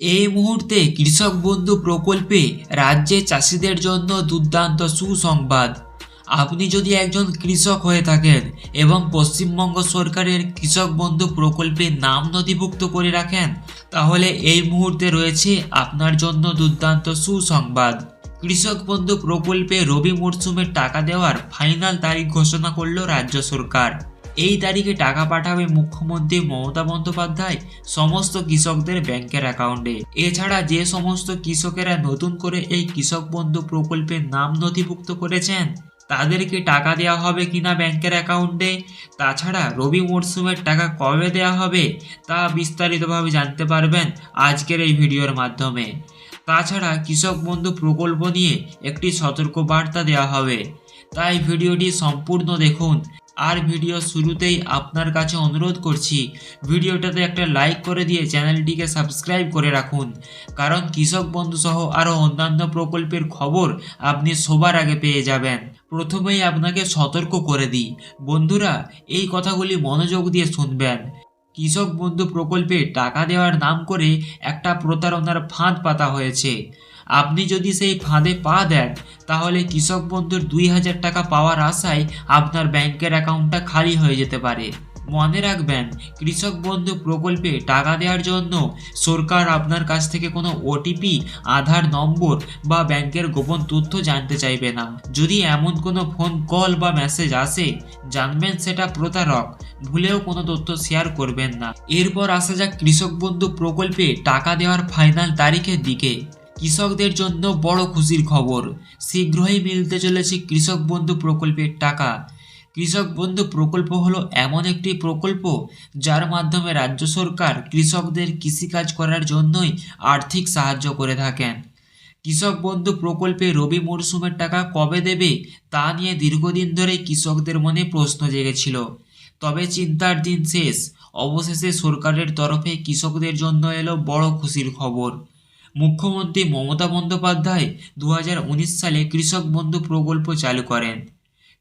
এই মুহূর্তে কৃষক বন্ধু প্রকল্পে রাজ্যে চাষিদের জন্য দুর্দান্ত সুসংবাদ। আপনি যদি একজন কৃষক হয়ে থাকেন এবং পশ্চিমবঙ্গ সরকারের কৃষক বন্ধু প্রকল্পে নাম নথিভুক্ত করে রাখেন, তাহলে এই মুহূর্তে রয়েছে আপনার জন্য দুর্দান্ত সুসংবাদ। কৃষক বন্ধু প্রকল্পে রবি মরশুমের টাকা দেওয়ার ফাইনাল তারিখ ঘোষণা করল রাজ্য সরকার। এই তারিখে টাকা পাঠাবে মুখ্যমন্ত্রী মমতা বন্দ্যোপাধ্যায় সমস্ত কৃষকদের ব্যাংকের অ্যাকাউন্টে। এছাড়া যে সমস্ত কৃষকেরা নতুন করে এই কৃষক বন্ধু প্রকল্পের নাম নথিভুক্ত করেছেন, তাদেরকে টাকা দেওয়া হবে কিনা ব্যাংকের অ্যাকাউন্টে? তাছাড়া রবি মরশুমের টাকা কবে দেওয়া হবে তা বিস্তারিতভাবে জানতে পারবেন আজকের এই ভিডিওর মাধ্যমে। তাছাড়া কৃষক বন্ধু প্রকল্প নিয়ে একটি সতর্ক বার্তা দেওয়া হবে। তাই ভিডিওটি সম্পূর্ণ দেখুন। আর ভিডিও শুরুতেই আপনার কাছে অনুরোধ করছি, ভিডিওটাতে একটা লাইক করে দিয়ে চ্যানেলটিকে সাবস্ক্রাইব করে রাখুন। কারণ কৃষক বন্ধু সহ আরও অন্যান্য প্রকল্পের খবর আপনি সবার আগে পেয়ে যাবেন। প্রথমেই আপনাকে সতর্ক করে দিই। বন্ধুরা, এই কথাগুলি মনোযোগ দিয়ে শুনবেন। কৃষক বন্ধু প্রকল্পে টাকা দেওয়ার নাম করে একটা প্রতারণার ফাঁদ পাতা হয়েছে। আপনি যদি সেই ফাঁদে পা দেন, তাহলে কৃষক বন্ধুর দুই হাজার টাকা পাওয়ার আশায় আপনার ব্যাংকের অ্যাকাউন্টটা খালি হয়ে যেতে পারে। মনে রাখবেন, কৃষক বন্ধু প্রকল্পে টাকা দেওয়ার জন্য সরকার আপনার কাছ থেকে কোনো ওটিপি আধার নম্বর বা ব্যাংকের গোপন তথ্য জানতে চাইবে না। যদি এমন কোনো ফোন কল বা মেসেজ আসে, জানবেন সেটা প্রতারক, ভুলেও কোনো তথ্য শেয়ার করবেন না। এরপর আসা যাক কৃষক বন্ধু প্রকল্পে টাকা দেওয়ার ফাইনাল তারিখের দিকে। কৃষকদের জন্য বড় খুশির খবর। শীঘ্রই মিলতে চলেছে কৃষক বন্ধু প্রকল্পের টাকা। কৃষক বন্ধু প্রকল্প হলো এমন একটি প্রকল্প যার মাধ্যমে রাজ্য সরকার কৃষকদের কৃষিকাজ করার জন্যই আর্থিক সাহায্য করে থাকেন। কৃষক বন্ধু প্রকল্পে রবি মরশুমের টাকা কবে দেবে তা নিয়ে দীর্ঘদিন ধরে কৃষকদের মনে প্রশ্ন জেগেছিল। তবে চিন্তার দিন শেষ। অবশেষে সরকারের তরফে কৃষকদের জন্য এলো বড় খুশির খবর। মুখ্যমন্ত্রী মমতা বন্দ্যোপাধ্যায় দু হাজার উনিশ সালে কৃষক বন্ধু প্রকল্প চালু করেন।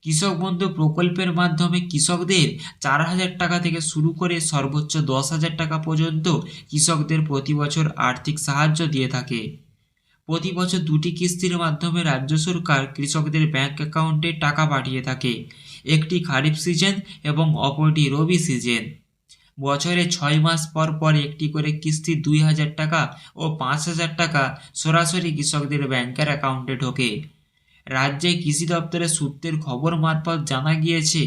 কৃষক বন্ধু প্রকল্পের মাধ্যমে কৃষকদের চার হাজার টাকা থেকে শুরু করে সর্বোচ্চ দশ হাজার টাকা পর্যন্ত কৃষকদের প্রতি বছর আর্থিক সাহায্য দিয়ে থাকে। প্রতি বছর দুটি কিস্তির মাধ্যমে রাজ্য সরকার কৃষকদের ব্যাংক অ্যাকাউন্টে টাকা পাঠিয়ে থাকে। একটি খারিফ সিজন এবং অপরটি রবি সিজন। বছরে ছয় মাস পর পর একটি করে কিস্তি দুই হাজার টাকা ও পাঁচ হাজার টাকা সরাসরি কৃষকদের ব্যাংকের অ্যাকাউন্টে ঢোকে। রাজ্যে কৃষি দপ্তরের সূত্রের খবর মারফত জানা গিয়েছে,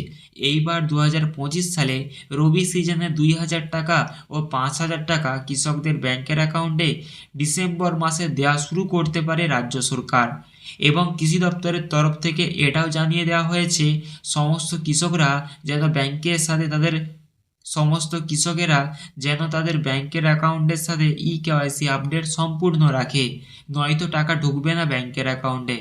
এইবার দু হাজার পঁচিশ সালে রবি সিজনে দুই হাজার টাকা ও পাঁচ হাজার টাকা কৃষকদের ব্যাংকের অ্যাকাউন্টে ডিসেম্বর মাসে দেওয়া শুরু করতে পারে রাজ্য সরকার এবং কৃষি দপ্তরের তরফ থেকে এটাও জানিয়ে দেওয়া হয়েছে, সমস্ত কৃষকরা যেন ব্যাংকের সাথে তাদের সমস্ত কৃষকেরা যেন তাদের ব্যাংকের অ্যাকাউন্টের সাথে ই কেওয়াইসি আপডেট সম্পূর্ণ রাখে। নয়তো টাকা ঢুকবে না ব্যাংকের অ্যাকাউন্টে।